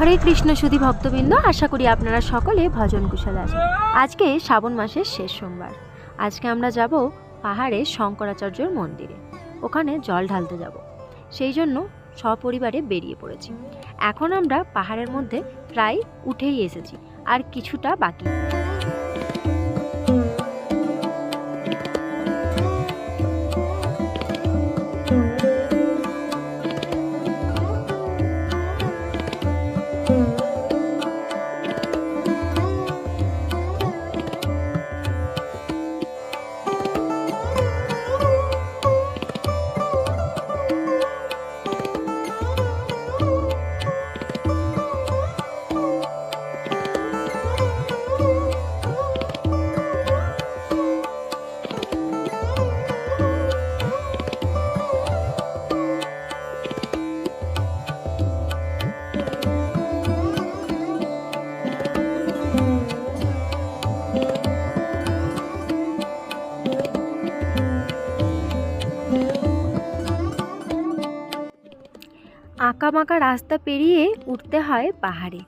হরে কৃষ্ণ সুধি ভক্তবৃন্দ, আশা করি আপনারা সকলে ভজন কুশলে আছেন। আজকে শ্রাবণ মাসের শেষ সোমবার। আজকে আমরা যাব পাহাড়ে শঙ্করাচার্যর মন্দিরে। ওখানে জল ঢালতে যাব। সেই জন্য সপরিবারে বেরিয়ে পড়েছি। এখন আমরা পাহাড়ের মধ্যে প্রায় উঠেই এসেছি। আর কিছুটা বাকি। আঁকাবাঁকা রাস্তা পেরিয়ে উঠতে হয় পাহাড়ে।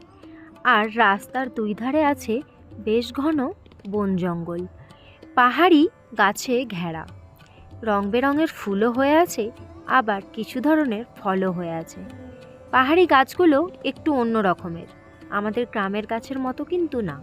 আর রাস্তার দুই ধারে আছে বেশ ঘন বন জঙ্গল। পাহাড়ি গাছে ঘেরা। রং বেরঙের ফুলও হয়ে আছে, আবার কিছু ধরনের ফলও হয়ে আছে। পাহাড়ি গাছগুলো একটু অন্য রকমের। আমাদের গ্রামের গাছের মতো কিন্তু না।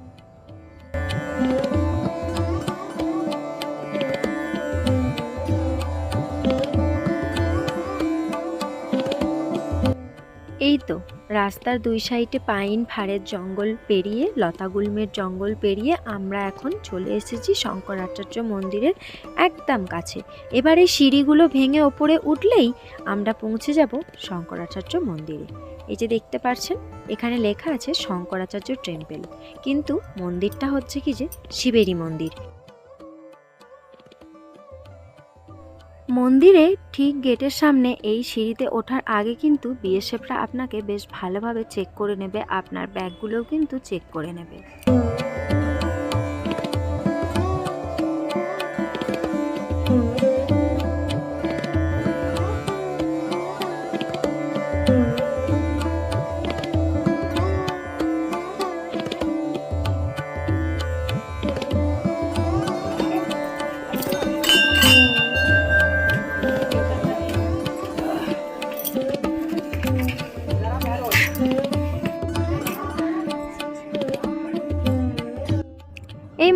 এই তো, রাস্তার দুই সাইডে পাইন ফাড়ের জঙ্গল পেরিয়ে লতাগুল্মের জঙ্গল পেরিয়ে আমরা এখন চলে এসেছি শঙ্করাচার্য মন্দিরের একদম কাছে। এবার এই সিঁড়িগুলো ভেঙে ওপরে উঠলেই আমরা পৌঁছে যাব শঙ্করাচার্য মন্দিরে। এই যে দেখতে পাচ্ছেন এখানে লেখা আছে শঙ্করাচার্য টেম্পল। কিন্তু মন্দিরটা হচ্ছে কি যে শিবেরই মন্দির। মন্দিরে ঠিক গেটের সামনে এই সিঁড়িতে ওঠার আগে কিন্তু বিএসএফরা আপনাকে বেশ ভালোভাবে চেক করে নেবে। আপনার ব্যাগগুলোও কিন্তু চেক করে নেবে। এই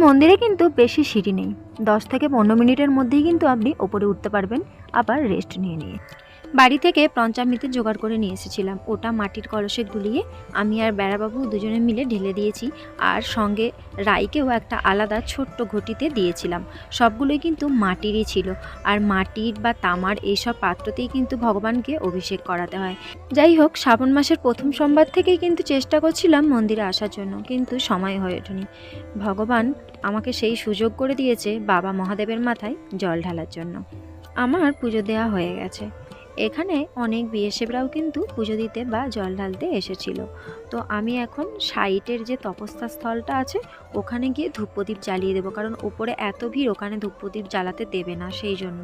মন্দিরে কিন্তু বেশি সিঁড়ি নেই। দশ থেকে পনেরো মিনিটের মধ্যেই কিন্তু আপনি ওপরে উঠতে পারবেন, আবার রেস্ট নিয়ে নিয়ে। বাড়ি থেকে পঞ্চামৃতের জোগাড় করে নিয়ে এসেছিলাম। ওটা মাটির কলসে গুলিয়ে আমি আর বেড়াবাবু দুজনে মিলে ঢেলে দিয়েছি আর সঙ্গে রাইকেও একটা আলাদা ছোট্ট ঘটিতে দিয়েছিলাম। সবগুলোই কিন্তু মাটিরই ছিল আর মাটির বা তামার এইসব পাত্রতেই কিন্তু ভগবানকে অভিষেক করাতে হয়। যাই হোক, শ্রাবণ মাসের প্রথম সোমবার থেকেই কিন্তু চেষ্টা করছিলাম মন্দিরে আসার জন্য, কিন্তু সময় হয়ে ওঠেনি। ভগবান আমাকে সেই সুযোগ করে দিয়েছে বাবা মহাদেবের মাথায় জল ঢালার জন্য। আমার পুজো দেওয়া হয়ে গেছে। এখানে অনেক বিএসএফরাও কিন্তু পুজো দিতে বা জল ঢালতে এসেছিল। তো আমি এখন সাইটের যে তপস্যা স্থলটা আছে, ওখানে গিয়ে ধূপপ্রদীপ জ্বালিয়ে দেবো। কারণ ওপরে এত ভিড়, ওখানে ধূপপ্রদীপ জ্বালাতে দেবে না, সেই জন্য।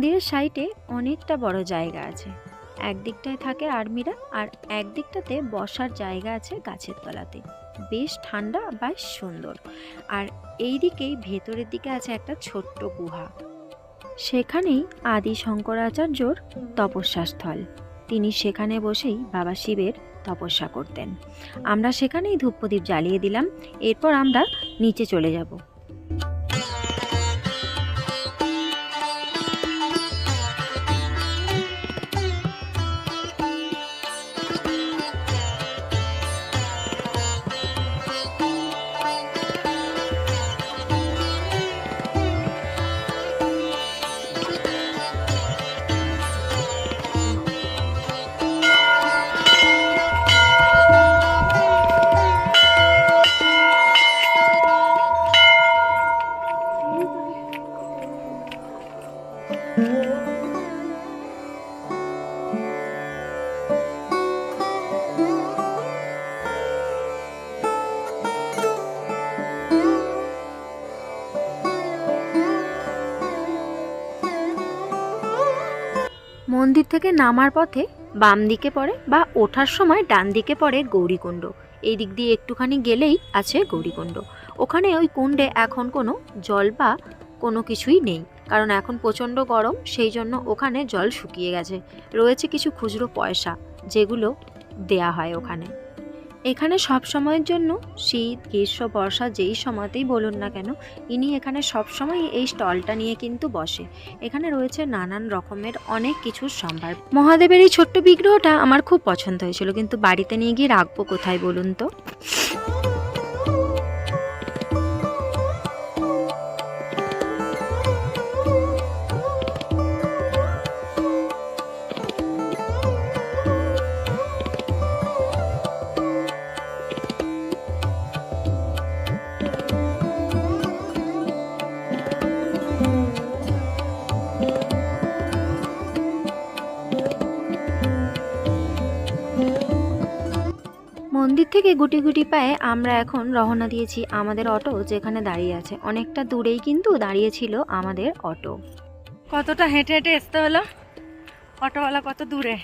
মন্দিরের সাইটে অনেকটা বড় জায়গা আছে। একদিকটায় থাকে আর্মিরা আর একদিকটাতে বসার জায়গা আছে গাছের তলাতে। বেশ ঠান্ডা বেশ সুন্দর। আর এই দিকেই ভেতরের দিকে আছে একটা ছোট্ট গুহা। সেখানেই আদি শঙ্করাচার্যর তপস্যা স্থল তিনি সেখানে বসেই বাবা শিবের তপস্যা করতেন। আমরা সেখানেই ধূপপ্রদীপ জ্বালিয়ে দিলাম। এরপর আমরা নিচে চলে যাব। মন্দির থেকে নামার পথে বাম দিকে পড়ে বা ওঠার সময় ডান দিকে পড়ে গৌরীকুণ্ড। এই দিক দিয়ে একটুখানি গেলেই আছে গৌরীকুণ্ড। ওখানে ওই কুণ্ডে এখন কোনো জল বা কোনো কিছুই নেই, কারণ এখন প্রচণ্ড গরম, সেই জন্য ওখানে জল শুকিয়ে গেছে। রয়েছে কিছু খুচরো পয়সা, যেগুলো দেয়া হয় ওখানে। এখানে সব সময়ের জন্য শীত, গ্রীষ্ম, বর্ষা যেই সময়তেই বলুন না কেন, ইনি এখানে সব সময় এই স্টলটা নিয়ে কিন্তু বসে। এখানে রয়েছে নানান রকমের অনেক কিছুর সম্ভার। মহাদেবের এই ছোট্ট বিগ্রহটা আমার খুব পছন্দ হয়েছিল, কিন্তু বাড়িতে নিয়ে গিয়ে রাখব কোথায় বলুন তো? থেকে গুটি গুটি পায়ে আমরা এখন রওনা দিয়েছি আমাদের অটো যেখানে দাঁড়িয়ে আছে। অনেকটা দূরেই কিন্তু দাঁড়িয়েছিল আমাদের অটো। কতটা হেঁটে হেঁটে আসতে হলো? অটোওয়ালা কত দূরে?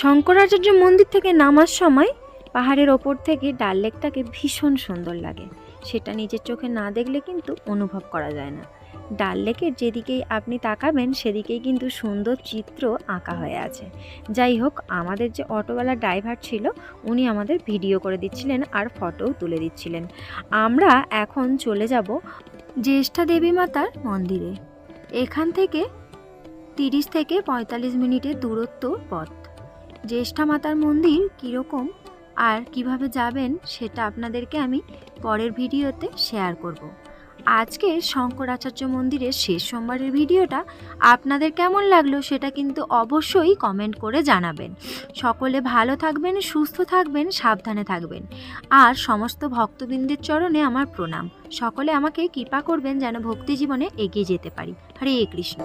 শঙ্করাচার্য মন্দির থেকে নামার সময় পাহাড়ের ওপর থেকে ডাল লেকটাকে ভীষণ সুন্দর লাগে। সেটা নিজের চোখে না দেখলে কিন্তু অনুভব করা যায় না। ডাল লেকের যেদিকেই আপনি তাকাবেন, সেদিকেই কিন্তু সুন্দর চিত্র আঁকা হয়ে আছে। যাই হোক, আমাদের যে অটোওয়ালা ড্রাইভার ছিল, উনি আমাদের ভিডিও করে দিচ্ছিলেন আর ফটোও তুলে দিচ্ছিলেন। আমরা এখন চলে যাব জ্যেষ্ঠা দেবী মাতার মন্দিরে। এখান থেকে তিরিশ থেকে পঁয়তাল্লিশ মিনিটের দূরত্ব পথ। জ্যেষ্ঠা মাতার মন্দির কীরকম আর কীভাবে যাবেন সেটা আপনাদেরকে আমি পরের ভিডিওতে শেয়ার করব। আজকে শঙ্করাচার্য মন্দিরের শেষ সোমবারের ভিডিওটা আপনাদের কেমন লাগল সেটা কিন্তু অবশ্যই কমেন্ট করে জানাবেন। সকলে ভালো থাকবেন, সুস্থ থাকবেন, সাবধানে থাকবেন। আর সমস্ত ভক্তবৃন্দের চরণে আমার প্রণাম। সকলে আমাকে কৃপা করবেন যেন ভক্তি জীবনে এগিয়ে যেতে পারি। হরে কৃষ্ণ।